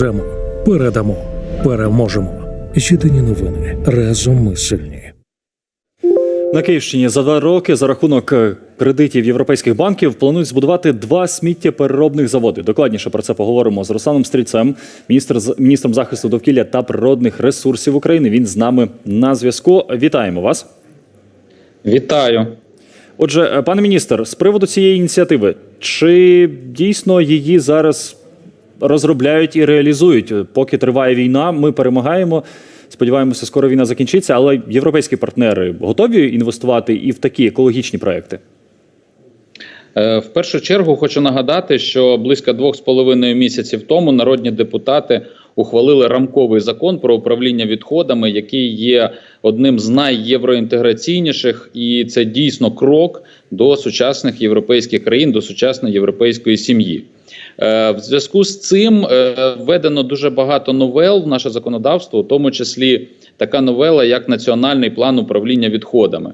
Довеземо, передамо, переможемо. Єдині новини разом ми сильні. На Київщині за два роки за рахунок е, кредитів європейських банків планують збудувати два сміттєпереробних заводи. Докладніше про це поговоримо з Русланом Стрільцем, міністр з- міністром захисту довкілля та природних ресурсів України. Він з нами на зв'язку. Вітаємо вас. Вітаю. Отже, е, пане міністр, з приводу цієї ініціативи, чи дійсно її зараз розробляють і реалізують? Поки триває війна, ми перемагаємо. Сподіваємося, скоро війна закінчиться, але європейські партнери готові інвестувати і в такі екологічні проекти. Е, В першу чергу хочу нагадати, що близько двох з половиною місяців тому народні депутати ухвалили рамковий закон про управління відходами, який є одним з найєвроінтеграційніших, і це дійсно крок до сучасних європейських країн, до сучасної європейської сім'ї. Е, В зв'язку з цим е, введено дуже багато новел в наше законодавство, у тому числі така новела, як Національний план управління відходами.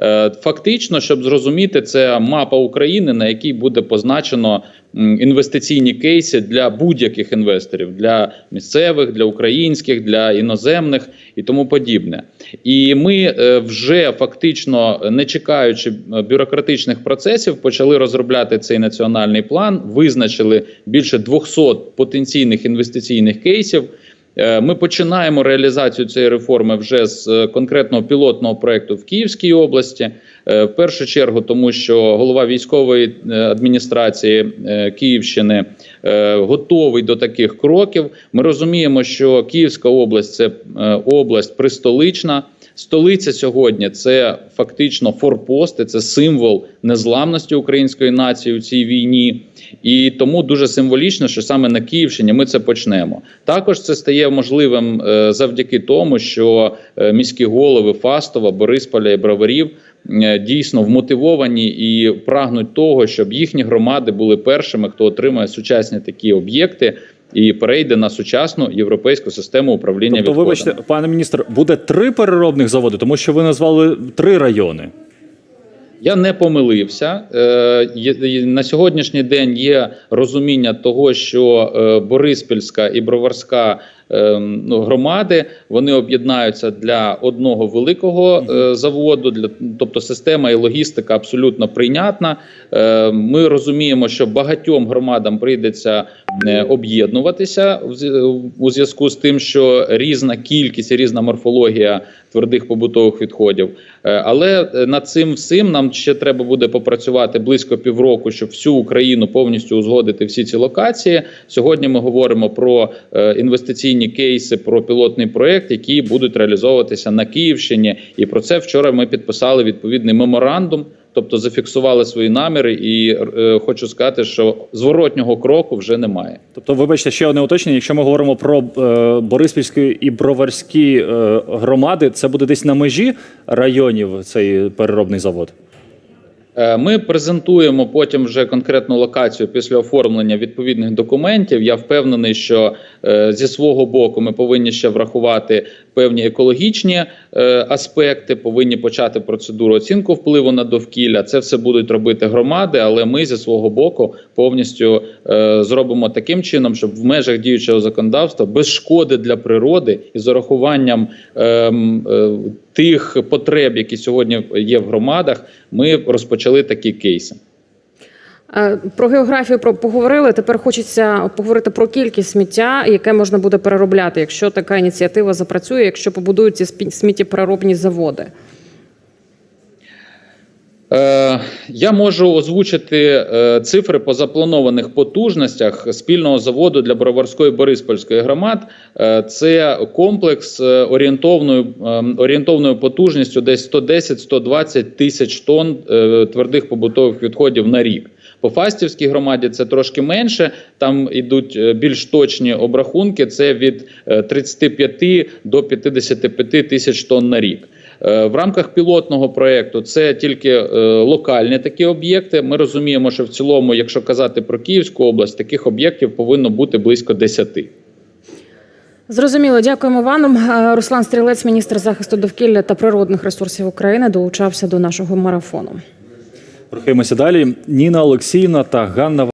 Е, Фактично, щоб зрозуміти, це мапа України, на якій буде позначено інвестиційні кейси для будь-яких інвесторів, для місцевих, для українських, для іноземних і тому подібне. І ми е, вже фактично, не чекаючи е, бюрократичних процесів, почали розробляти цей національний план, визначили більше 200 потенційних інвестиційних кейсів. Е, Ми починаємо реалізацію цієї реформи вже з е, конкретного пілотного проекту в Київській області. Е, В першу чергу, тому що голова військової адміністрації Київщини готовий до таких кроків. Ми розуміємо, що Київська область це область пристолична. Столиця сьогодні це фактично форпости, це символ незламності української нації у цій війні. І тому дуже символічно, що саме на Київщині ми це почнемо. Також це стає можливим е, завдяки тому, що е, міські голови Фастова, Борисполя і Броварів е, дійсно вмотивовані і прагнуть того, щоб їхні громади були першими, хто отримає сучасні такі об'єкти. І перейде на сучасну європейську систему управління Тобто, відходами. вибачте, пане міністр, буде три переробних заводи, тому що ви назвали три райони. Я не помилився. Е, на сьогоднішній день є розуміння того, що е, Бориспільська і Броварська громади вони об'єднаються для одного великого е, заводу. Для тобто система і логістика абсолютно прийнятна. Е, ми розуміємо, що багатьом громадам прийдеться е, об'єднуватися у зв'язку з тим, що різна кількість і різна морфологія твердих побутових відходів. Але над цим всім нам ще треба буде попрацювати близько півроку, щоб всю Україну повністю узгодити всі ці локації. Сьогодні ми говоримо про е, інвестиційні кейси, про пілотний проект, які будуть реалізовуватися на Київщині. І про це вчора ми підписали відповідний меморандум. Тобто зафіксували свої наміри, і е, хочу сказати, що зворотнього кроку вже немає. Тобто, вибачте, ще одне уточнення. Якщо ми говоримо про е, Бориспільські і Броварські е, громади, це буде десь на межі районів цей переробний завод. Е, Ми презентуємо потім вже конкретну локацію після оформлення відповідних документів. Я впевнений, що е, зі свого боку ми повинні ще врахувати певні екологічні е, аспекти, повинні почати процедуру оцінку впливу на довкілля. Це все будуть робити громади, але ми зі свого боку повністю е, зробимо таким чином, щоб в межах діючого законодавства без шкоди для природи і з урахуванням ем, е, тих потреб, які сьогодні є в громадах, ми розпочали такі кейси. Е, Про географію поговорили. Тепер хочеться поговорити про кількість сміття, яке можна буде переробляти, якщо така ініціатива запрацює, якщо побудують ці сміттєпереробні заводи. Е, я можу озвучити е, цифри по запланованих потужностях спільного заводу для Броварської Бориспольської громад. Це комплекс орієнтовною, е, орієнтовною потужністю десь 110-120 тисяч тонн твердих побутових відходів на рік. По Фастівській громаді це трошки менше. Там йдуть е, більш точні обрахунки. Це від е, 35 до 55 тисяч тонн на рік. Е, В рамках пілотного проекту це тільки е, локальні такі об'єкти. Ми розуміємо, що в цілому, якщо казати про Київську область, таких об'єктів повинно бути близько 10. Зрозуміло, дякуємо вам. Е, Руслан Стрілець, міністр захисту довкілля та природних ресурсів України, долучався до нашого марафону. Рухаємося далі. Ніна Олексійна та Ганна